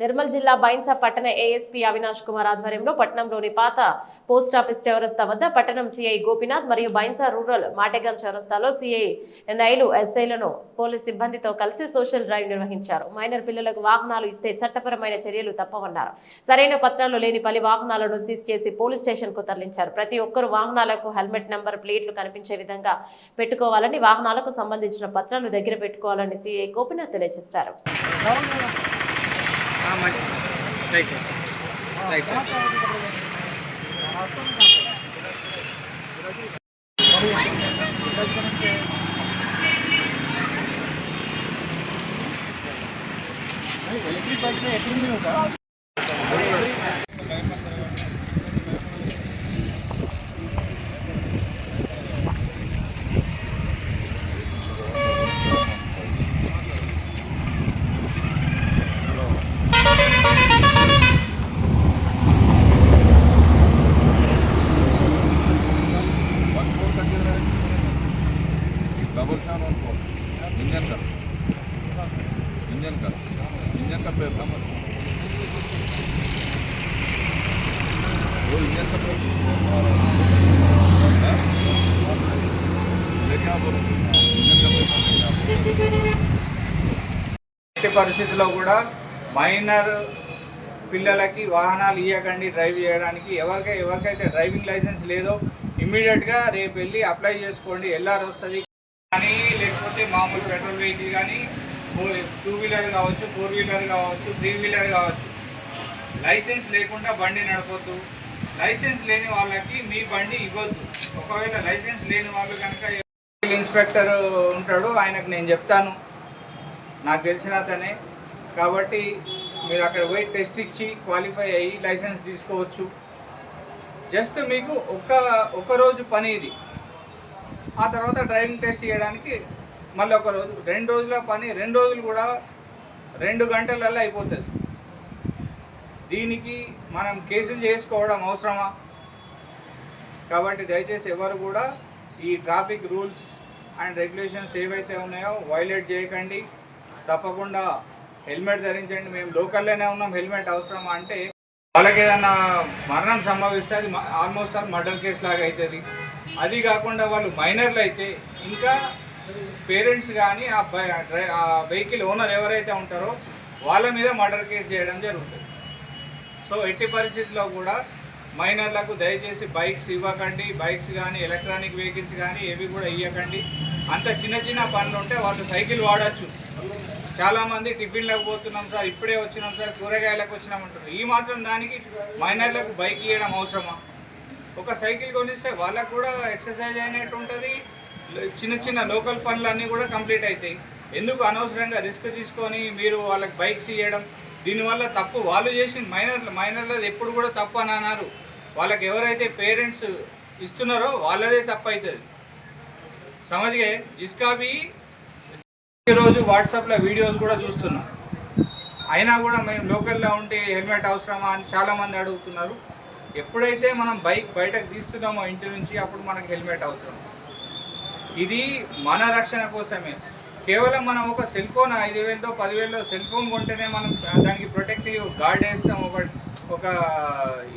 నిర్మల్ జిల్లా బైన్సా పట్టణ ఏఎస్పీ అవినాష్ కుమార్ ఆధ్వర్యంలో పట్టణంలోని పాత పోస్ట్ ఆఫీస్ చౌరస్తా వద్ద పట్టణం సిఐ గోపినాథ్ మరియు బైన్సా రూరల్ మాటెగం చౌరస్తాలో సిఐ ఎన్ఐలు ఎస్ఐలను పోలీస్ సిబ్బందితో కలిసి సోషల్ డ్రైవ్ నిర్వహించారు. మైనర్ పిల్లలకు వాహనాలు ఇస్తే చట్టపరమైన చర్యలు తప్పవన్నారు. సరైన పత్రాలు లేని పలు వాహనాలను సీజ్ చేసి పోలీస్ స్టేషన్కు తరలించారు. ప్రతి ఒక్కరు వాహనాలకు హెల్మెట్ నంబర్ ప్లేట్లు కనిపించే విధంగా పెట్టుకోవాలని వాహనాలకు సంబంధించిన పత్రాలు దగ్గర పెట్టుకోవాలని సిఐ గోపినాథ్ తెలియజేశారు. మంచిది రైట్ రైట్ वन ఎట్టి పరిస్థితుల్లో కూడా మైనర్ పిల్లలకి వాహనాలు ఇవ్వకండి డ్రైవ్ చేయడానికి. ఎవరికై ఎవరికైతే డ్రైవింగ్ లైసెన్స్ లేదో ఇమ్మీడియట్గా రేపు వెళ్ళి అప్లై చేసుకోండి. ఎల్ఆర్ వస్తుంది కానీ లేకపోతే మామూలు పెట్రోల్ వెహికల్ కానీ టూ వీలర్ కావచ్చు ఫోర్ వీలర్ కావచ్చు త్రీ వీలర్ కావచ్చు. లైసెన్స్ లేకుండా బండి నడపద్దు. లైసెన్స్ లేని వాళ్ళకి మీ బండి ఇవ్వద్దు. ఒకవేళ లైసెన్స్ లేని వాళ్ళు కనుక ఇన్స్పెక్టర్ ఉంటాడు ఆయనకు నేను చెప్తాను. నాకు తెలిసిన అతనే. కాబట్టి మీరు అక్కడ పోయి టెస్ట్ ఇచ్చి క్వాలిఫై అయ్యి లైసెన్స్ తీసుకోవచ్చు. జస్ట్ మీకు ఒక్క ఒకరోజు పని ఇది. ఆ తర్వాత డ్రైవింగ్ టెస్ట్ చేయడానికి మళ్ళీ ఒక రోజు రెండు రోజుల పని రెండు రోజులు కూడా రెండు గంటలలో అయిపోతుంది. దీనికి మనం కేసులు చేసుకోవడం అవసరమా? కాబట్టి దయచేసి ఎవరు కూడా ఈ ట్రాఫిక్ రూల్స్ అండ్ రెగ్యులేషన్స్ ఏవైతే ఉన్నాయో వైలేట్ చేయకండి. తప్పకుండా హెల్మెట్ ధరించండి. మేము లోకల్లోనే ఉన్నాం. హెల్మెట్ అవసరమా అంటే వాళ్ళకి ఏదైనా మరణం సంభవిస్తే అది ఆల్మోస్ట్ ఆల్ మర్డర్ కేసు లాగా అవుతుంది అది కాకుండా వాళ్ళు మైనర్లు అయితే ఇంకా పేరెంట్స్ కానీ ఆ బై- డ్రై- ఆ వెహికల్ ఓనర్ ఎవరైతే ఉంటారో వాళ్ళ మీద మర్డర్ కేసు చేయడం జరుగుతుంది. సో ఎట్టి పరిస్థితుల్లో కూడా మైనర్లకు దయచేసి బైక్స్ ఇవ్వకండి బైక్స్ కానీ ఎలక్ట్రానిక్ వెహికల్స్ కానీ ఏవి కూడా ఇవ్వకండి అంత చిన్న చిన్న పనులు ఉంటే వాళ్ళు సైకిల్ వాడచ్చు. చాలామంది టిఫిన్లకు పోతున్నాం సార్ ఇప్పుడే వచ్చినాం సార్ కూరగాయలకు వచ్చినామంటారు ఈ మాత్రం దానికి మైనర్లకు బైక్ ఇవ్వడం అవసరమా? ఒక సైకిల్ కొనిస్తే వాళ్ళకు కూడా ఎక్సర్సైజ్ అయినట్టు ఉంటుంది చిన్న చిన్న లోకల్ పనులన్నీ కూడా కంప్లీట్ అవుతాయి. ఎందుకు అనవసరంగా రిస్క్ తీసుకొని మీరు వాళ్ళకి బైక్స్ ఇవ్వడం దీనివల్ల తప్పు వాళ్ళు చేసిన మైనర్లు మైనర్లు ఎప్పుడు కూడా తప్పు అని అన్నారు. వాళ్ళకి ఎవరైతే పేరెంట్స్ ఇస్తున్నారో వాళ్ళదే తప్పు అవుతుంది. సమజ్గే జిస్కాబీ ఈరోజు వాట్సాప్లో వీడియోస్ కూడా చూస్తున్నాం. అయినా కూడా మేము లోకల్లో ఉంటే హెల్మెట్ అవసరమా అని చాలామంది అడుగుతున్నారు. ఎప్పుడైతే మనం బైక్ బయటకు తీస్తున్నామో ఇంటి నుంచి అప్పుడు మనకు హెల్మెట్ అవసరం. ఇది మన రక్షణ కోసమే. కేవలం మనం ఒక సెల్ ఫోన్ ఐదు వేలతో పదివేలతో సెల్ ఫోన్ కొంటేనే మనం దానికి ప్రొటెక్టివ్ గార్డ్ వేస్తాం ఒక ఒక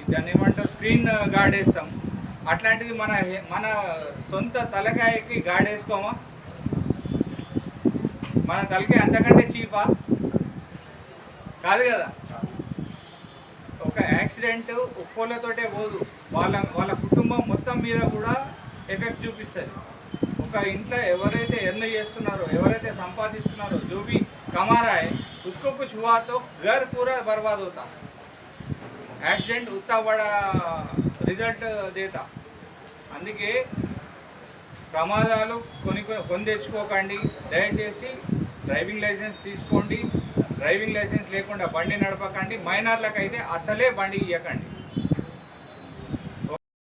దాన్ని ఏమంటాం స్క్రీన్ గార్డ్ వేస్తాం. అట్లాంటిది మన మన సొంత తలకాయకి గార్డ్ వేసుకోమా? మన తలకాయ అంతకంటే చీపా? కాదు కదా. ఒక యాక్సిడెంట్ ఒక్కోళ్ళతోటే పోదు. వాళ్ళ వాళ్ళ కుటుంబం మొత్తం మీద కూడా ఎఫెక్ట్ చూపిస్తుంది. ఒక ఇంట్లో ఎవరైతే ఎర్న్ చేస్తున్నారో ఎవరైతే సంపాదిస్తున్నారో जो भी कमा रहा है उसको कुछ हुआ तो घर पूरा बर्बाद होता యాక్సిడెంట్ ఉత్తా బడా రిజల్ట్ దేతా అందుకే ప్రమాదాలు కొని కొని తెచ్చుకోకండి దయచేసి డ్రైవింగ్ లైసెన్స్ తీసుకోండి డ్రైవింగ్ లైసెన్స్ లేకుండా బండి నడపకండి మైనర్లకు అయితే అసలే బండి ఇవ్వకండి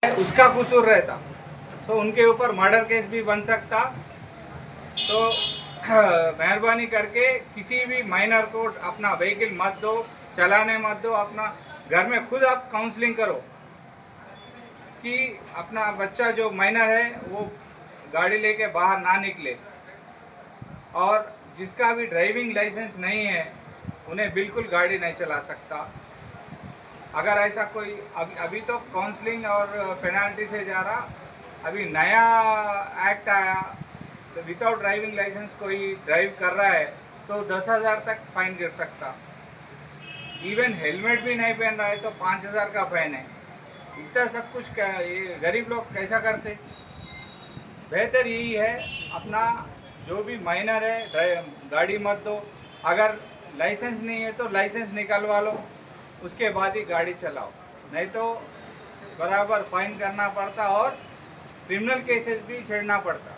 उसका कसूर तो उनके ऊपर मर्डर केस भी बन सकता। तो मेहरबानी करके किसी भी माइनर को अपना व्हीकल मत दो, चलाने मत दो, अपना घर में खुद आप काउंसलिंग करो कि अपना बच्चा जो माइनर है, वो गाड़ी लेके बाहर ना निकले। और जिसका भी ड्राइविंग लाइसेंस नहीं है, उन्हें बिल्कुल गाड़ी नहीं चला सकता। अगर ऐसा कोई, अभी अभी तो काउंसलिंग और पेनाल्टी से जा रहा अभी नया एक्ट आया तो विदाउट ड्राइविंग लाइसेंस कोई ड्राइव कर रहा है तो दस हज़ार तक फाइन गिर सकता। इवन हेलमेट भी नहीं पहन रहा है तो पाँच हज़ार का फाइन है। इतना सब कुछ क्या, ये गरीब लोग कैसा करते? बेहतर यही है, अपना जो भी माइनर है गाड़ी मत दो। अगर लाइसेंस नहीं है तो लाइसेंस निकलवा लो, उसके बाद ही गाड़ी चलाओ। नहीं तो बराबर फाइन करना पड़ता और क्रिमिनल केसेस भी छेड़ना पड़ता।